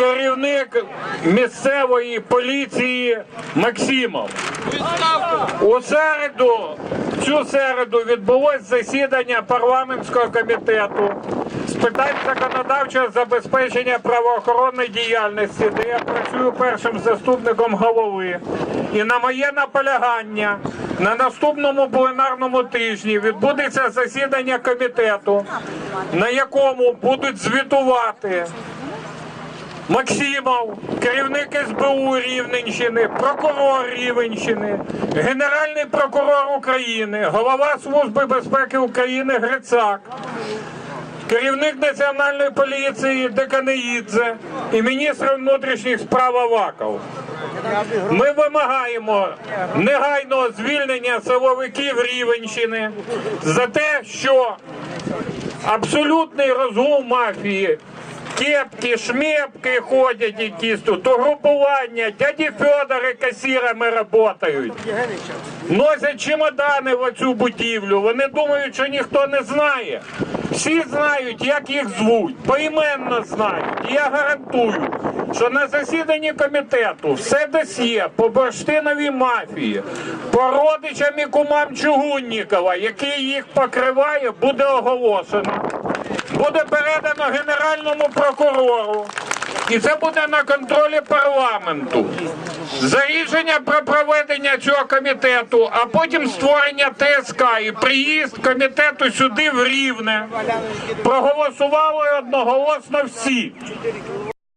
керівник місцевої поліції Максимов. У середу, цю середу відбулось засідання парламентського комітету з питань законодавчого забезпечення правоохоронної діяльності, де я працюю першим заступником голови. І на моє наполягання на наступному пленарному тижні відбудеться засідання комітету, на якому будуть звітувати Максимов, керівник СБУ Рівненщини, прокурор Рівненщини, Генеральний прокурор України, голова Служби безпеки України Грицак, керівник Національної поліції Деканеїдзе і міністр внутрішніх справ Аваков. Ми вимагаємо негайного звільнення силовиків Рівенщини за те, що абсолютний розгул мафії. Кепки, шмепки ходять якісь тут, угрупування, дяді Федори касірами працюють. Носять чемодани в оцю будівлю. Вони думають, що ніхто не знає. Всі знають, як їх звуть, поіменно знають. І я гарантую, що на засіданні комітету все досьє по бурштиновій мафії, по родичам і кумам Чугуннікова, який їх покриває, буде оголошено буде передано Генеральному прокурору. І це буде на контролі парламенту. За рішення про проведення цього комітету, а потім створення ТСК і приїзд комітету сюди в Рівне проголосували одноголосно всі.